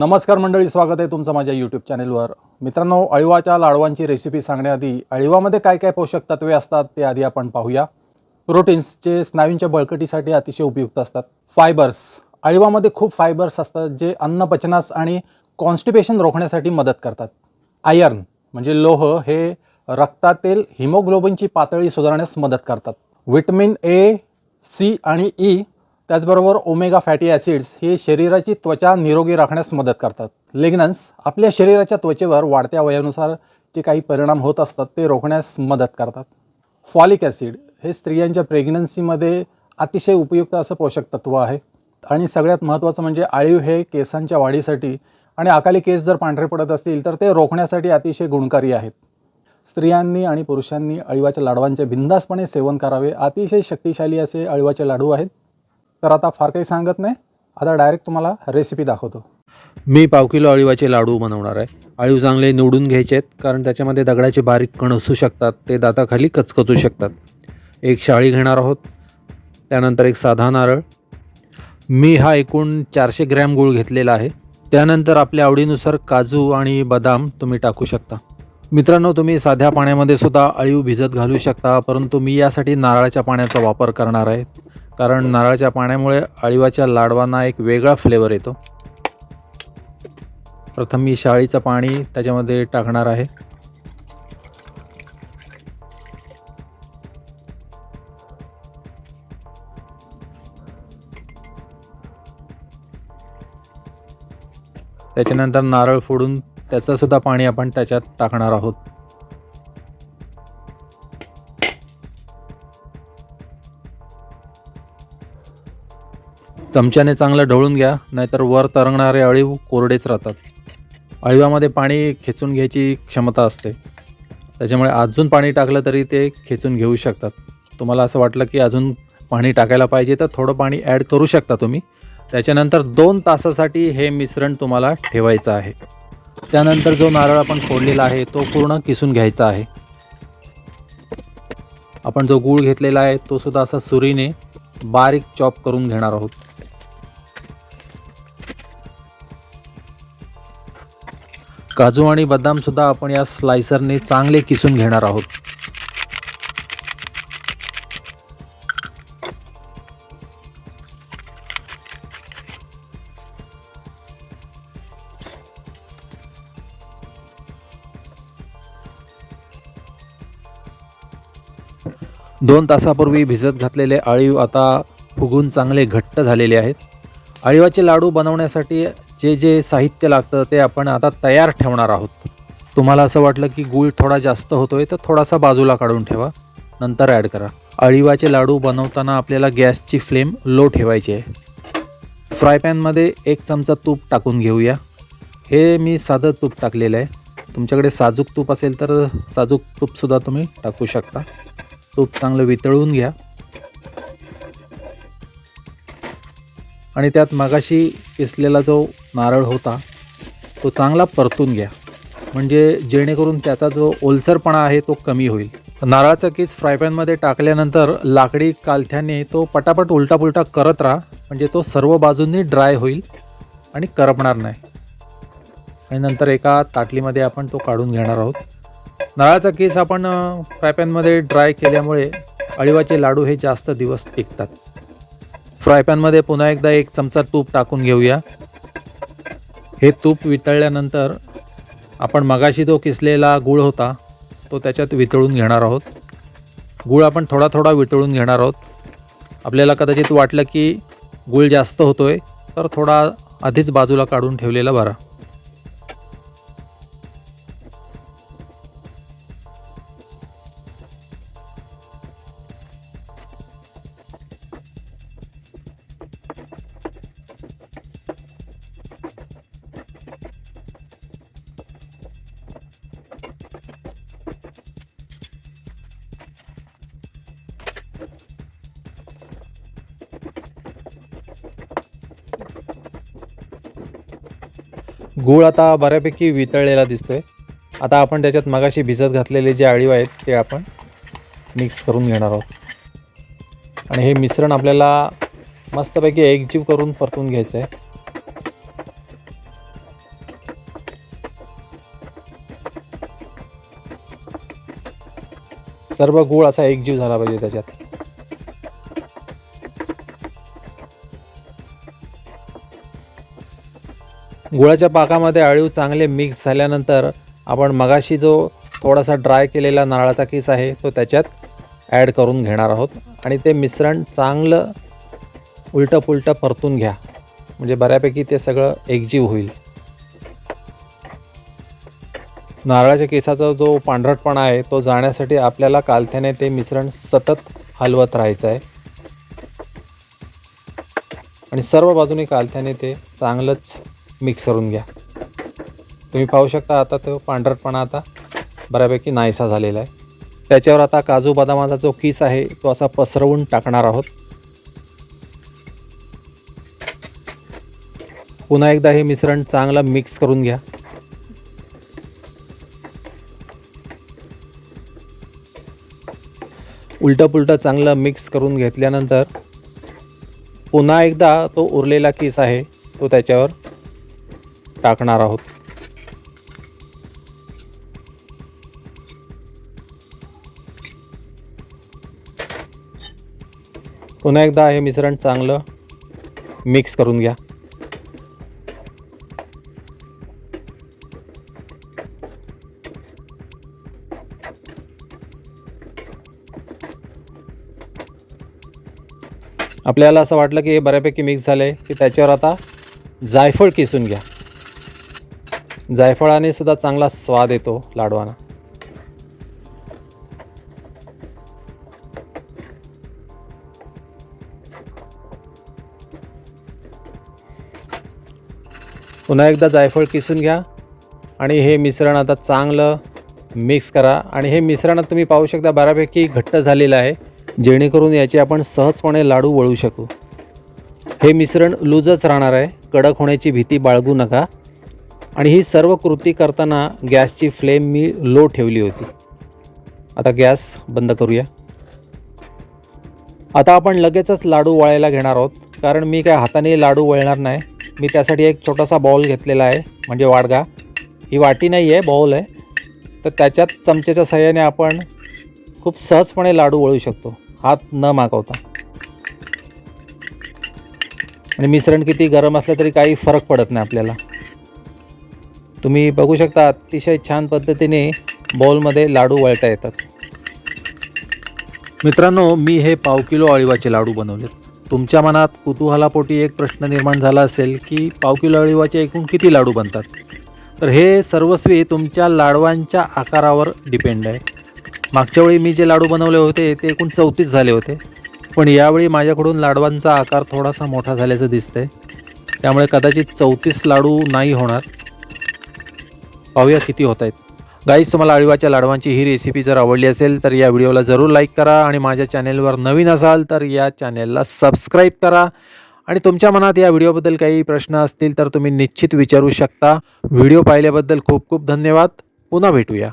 नमस्कार मंडळी स्वागत आहे तुमचं माझ्या यूट्यूब चॅनेलवर मित्रांनो अळिवाच्या लाडवांची रेसिपी सांगण्याआधी अळीवामध्ये काय काय पोषक तत्वे असतात ते आधी आपण पाहूया. प्रोटीन्सचे स्नायूंच्या बळकटीसाठी अतिशय उपयुक्त असतात. फायबर्स अळिवामध्ये खूप फायबर्स असतात जे अन्न पचनास आणि कॉन्स्टिपेशन रोखण्यासाठी मदत करतात. आयर्न म्हणजे लोह हे रक्तातील हिमोग्लोबिनची पातळी सुधारण्यास मदत करतात. व्हिटॅमिन ए सी आणि ई त्याचबरोबर ओमेगा फॅटी ॲसिड्स हे शरीराची त्वचा निरोगी राखण्यास मदत करतात. लेग्नन्स आपल्या शरीराच्या त्वचेवर वाढत्या वयानुसार जे काही परिणाम होत असतात ते रोखण्यास मदत करतात. फॉलिक ॲसिड हे स्त्रियांच्या प्रेग्नन्सीमध्ये अतिशय उपयुक्त असं पोषक तत्व आहे. आणि सगळ्यात महत्त्वाचं म्हणजे आळीव हे केसांच्या वाढीसाठी आणि अकाली केस जर पांढरे पडत असतील तर ते रोखण्यासाठी अतिशय गुणकारी आहेत. स्त्रियांनी आणि पुरुषांनी अळीवाच्या लाडवांचे बिंदासपणे सेवन करावे अतिशय शक्तिशाली असे अळीवाचे लाडू आहेत. तर आता फार काही सांगत नाही. आता डायरेक्ट तुम्हाला रेसिपी दाखवतो. मी पाव किलो अळीवाचे लाडू बनवणार आहे. अळीव चांगले निवडून घ्यायचे आहेत कारण त्याच्यामध्ये दगडाचे बारीक कण असू शकतात ते दाताखाली कचकचू शकतात. एक शाळी घेणार आहोत त्यानंतर एक साधा नारळ. मी हा एकूण चारशे ग्रॅम गूळ घेतलेला आहे. त्यानंतर आपल्या आवडीनुसार काजू आणि बदाम तुम्ही टाकू शकता. मित्रांनो तुम्ही साध्या पाण्यामध्ये सुद्धा अळीव भिजत घालू शकता परंतु मी यासाठी नारळाच्या पाण्याचा वापर करणार आहे. कारण नारळाच्या पाण्यामुळे अळिवाच्या लाडवांना एक वेगळा फ्लेवर येतो. प्रथम मी शाळीचं पाणी त्याच्यामध्ये टाकणार आहे. त्याच्यानंतर नारळ फोडून त्याचंसुद्धा पाणी आपण त्याच्यात टाकणार आहोत. चमच्याने चांगलं ढवळून घ्या नाहीतर वर तरंगणारे अळीव कोरडेच राहतात. अळीवामध्ये पाणी खेचून घ्यायची क्षमता असते. त्याच्यामुळे अजून पाणी टाकलं तरी ते खेचून घेऊ शकतात. तुम्हाला असं वाटलं की अजून पाणी टाकायला पाहिजे तर थोडं पाणी ॲड करू शकता तुम्ही. त्याच्यानंतर दोन तासासाठी हे मिश्रण तुम्हाला ठेवायचं आहे. त्यानंतर जो नारळ आपण फोडलेला आहे तो पूर्ण किसून घ्यायचा आहे. आपण जो गूळ घेतलेला आहे तो सुद्धा असा सुरीने बारीक चॉप करून घेणार आहोत. काजू आणि बदाम सुद्धा आपण या स्लायसरने चांगले किसून घेणार आहोत. दोन तासापूर्वी भिजत घातलेले आळीव आता फुगून चांगले घट्ट झालेले आहेत. अळीवाचे लाडू बनवण्यासाठी जे जे साहित्य लागतं ते आपण आता तयार ठेवणार आहोत. तुम्हाला असं वाटलं की गूळ थोडा जास्त होतोय तर थोडासा बाजूला काढून ठेवा. नंतर ॲड करा. अळीवाचे लाडू बनवताना आपल्याला गॅसची फ्लेम लो ठेवायची आहे. फ्राय पॅनमध्ये एक चमचा तूप टाकून घेऊया. हे मी साधं तूप टाकलेलं आहे. तुमच्याकडे साजूक तूप असेल तर साजूक तूपसुद्धा तुम्ही टाकू शकता. तूप चांगलं वितळवून घ्या. आणि त्यात मागाशी किसलेला जो नारळ होता तो चांगला परतून घ्या. म्हणजे जेणेकरून त्याचा जो ओलसरपणा आहे तो कमी होईल. नारळाचा किस फ्रायपॅनमध्ये टाकल्यानंतर लाकडी कालथ्याने तो पटापट उलटापुलटा करत राहा. म्हणजे तो सर्व बाजूंनी ड्राय होईल आणि करपणार नाही. आणि नंतर एका ताटलीमध्ये आपण तो काढून घेणार आहोत. नारळाचा केस आपण फ्रायपॅनमध्ये ड्राय केल्यामुळे अळीवाचे लाडू हे जास्त दिवस टिकतात. फ्रायपॅनमध्ये पुन्हा एकदा एक चमचा तूप टाकून घेऊया. हे तूप वितळल्यानंतर आपण मगाशी जो किसलेला गूळ होता तो त्याच्यात वितळून घेणार आहोत. गूळ आपण थोडा थोडा वितळून घेणार आहोत. आपल्याला कदाचित वाटलं की गूळ जास्त होतो आहे तर थोडा आधीच बाजूला काढून ठेवलेला बरा गूळ आता बऱ्यापैकी वितळलेला दिसतोय. आता आपण त्याच्यात मगाशी भिजत घातलेले जे आळीव आहेत ते आपण मिक्स करून घेणार आहोत. आणि हे मिश्रण आपल्याला मस्तपैकी एकजीव करून परतून घ्यायचं आहे सर्व गूळ असा एकजीव झाला पाहिजे त्याच्यात. गुळाच्या पाकामध्ये अळीव चांगले मिक्स झाल्यानंतर आपण मगाशी जो थोडासा ड्राय केलेला नारळाचा किस आहे तो त्याच्यात ॲड करून घेणार आहोत. आणि ते मिश्रण चांगलं उलटं पुलटं परतून घ्या. म्हणजे बऱ्यापैकी ते सगळं एकजीव होईल. नारळाच्या केसाचा जो पांढरटपणा आहे तो जाण्यासाठी आपल्याला कालथ्याने ते मिश्रण सतत हलवत राहायचं आहे. आणि सर्व बाजूने कालथ्याने ते चांगलंच मिक्स करून घ्या. तुम्ही पाहू शकता आता तो पांढरटपणा आता बऱ्यापैकी नाहीसा झालेला आहे. त्याच्यावर आता काजू बदामाचा जो किस आहे तो असा पसरवून टाकणार आहोत. पुन्हा एकदा हे मिश्रण चांगलं मिक्स करून घ्या. उलटं पुलटं चांगलं मिक्स करून घेतल्यानंतर पुन्हा एकदा तो उरलेला किस आहे तो त्याच्यावर टाकणार आहोत. पुन्हा एकदा हे मिश्रण चांगलं मिक्स करून घ्या. आपल्याला असं वाटलं की हे बऱ्यापैकी मिक्स झालं आहे की त्याच्यावर आता जायफळ किसून घ्या. जायफळाने सुद्धा चांगला स्वाद येतो लाडवाना. पुन्हा एकदा जायफळ किसून घ्या आणि हे मिश्रण आता चांगलं मिक्स करा. आणि हे मिश्रण तुम्ही पाहू शकता बऱ्यापैकी घट्ट झालेलं आहे जेणेकरून याचे आपण सहजपणे लाडू वळू शकू. हे मिश्रण लूजच राहणार आहे कडक होण्याची भीती बाळगू नका. आणि ही सर्व कृती करताना गॅसची फ्लेम मी लो ठेवली होती. आता गॅस बंद करूया. आता आपण लगेचच लाडू वळायला घेणार आहोत. कारण मी काय हाताने लाडू वळणार नाही. मी त्यासाठी एक छोटासा बाऊल घेतलेला आहे. म्हणजे वाडगा. ही वाटी नाही आहे बाऊल आहे. तर त्याच्यात चमच्याच्या सहाय्याने आपण खूप सहजपणे लाडू वळू शकतो. हात न मागवता. आणि मिश्रण किती गरम असलं तरी काही फरक पडत नाही आपल्याला. तुम्ही बघू शकता अतिशय छान पद्धतीने बॉलमध्ये लाडू वळता येतात. मित्रांनो मी हे पाव किलो अळीवाचे लाडू बनवले. तुमच्या मनात कुतूहलापोटी एक प्रश्न निर्माण झाला असेल की पाव किलो अळीवाचे एकूण किती लाडू बनतात? तर हे सर्वस्वी तुमच्या लाडवांच्या आकारावर डिपेंड आहे. मागच्या वेळी मी जे लाडू बनवले होते ते एकूण चौतीस झाले होते. पण यावेळी माझ्याकडून लाडवांचा आकार थोडासा मोठा झाल्याचं दिसतंय. त्यामुळे कदाचित चौतीस लाडू नाही होणार. पाहूया किती होत आहेत. गाईज तुम्हाला अळीवाच्या लाडवांची ही रेसिपी जर आवडली असेल तर या व्हिडिओला जरूर लाईक करा आणि माझ्या चॅनेलवर नवीन असाल तर या चॅनेलला सबस्क्राईब करा. आणि तुमच्या मनात या व्हिडिओबद्दल काही प्रश्न असतील तर तुम्ही निश्चित विचारू शकता. व्हिडिओ पाहिल्याबद्दल खूप खूप धन्यवाद. पुन्हा भेटूया.